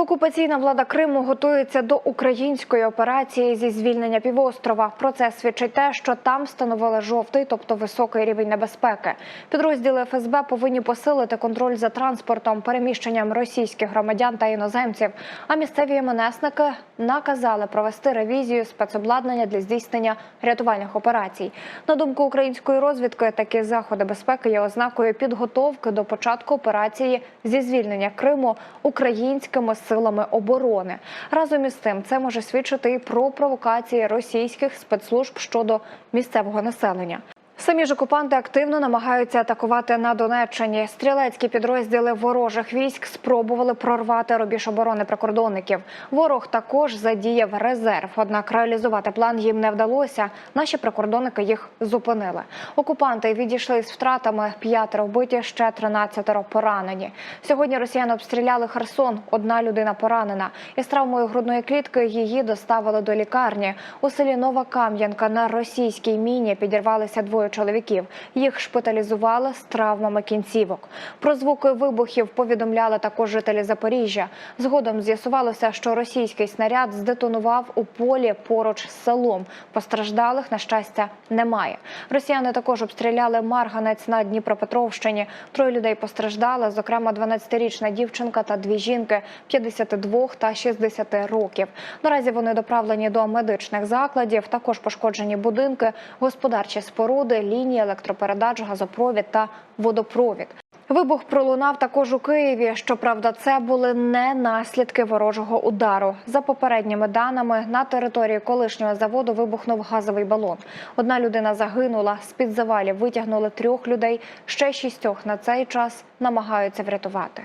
Окупаційна влада Криму готується до української операції зі звільнення півострова. Про це свідчить те, що там встановили жовтий, тобто високий рівень небезпеки. Підрозділи ФСБ повинні посилити контроль за транспортом, переміщенням російських громадян та іноземців. А місцеві МНСники наказали провести ревізію спецобладнання для здійснення рятувальних операцій. На думку української розвідки, такі заходи безпеки є ознакою підготовки до початку операції зі звільнення Криму українськими силами оборони. Разом із тим, це може свідчити і про провокації російських спецслужб щодо місцевого населення. Самі ж окупанти активно намагаються атакувати на Донеччині. Стрілецькі підрозділи ворожих військ спробували прорвати рубіж оборони прикордонників. Ворог також задіяв резерв, однак реалізувати план їм не вдалося. Наші прикордонники їх зупинили. Окупанти відійшли з втратами п'ятеро вбиті, ще 13 поранені. Сьогодні росіяни обстріляли Херсон. Одна людина поранена. Із травмою грудної клітки її доставили до лікарні. У селі Нова Кам'янка на російській міні підірвалися двоє чоловіків. Їх шпиталізували з травмами кінцівок. Про звуки вибухів повідомляли також жителі Запоріжжя. Згодом з'ясувалося, що російський снаряд здетонував у полі поруч з селом. Постраждалих, на щастя, немає. Росіяни також обстріляли Марганець на Дніпропетровщині. Троє людей постраждали, зокрема 12-річна дівчинка та дві жінки 52 та 60 років. Наразі вони доправлені до медичних закладів. Також пошкоджені будинки, господарчі споруди, лінії електропередач, газопровід та водопровід. Вибух пролунав також у Києві. Щоправда, це були не наслідки ворожого удару. За попередніми даними, на території колишнього заводу вибухнув газовий балон. Одна людина загинула. З під завалів витягнули трьох людей. Ще шістьох на цей час намагаються врятувати.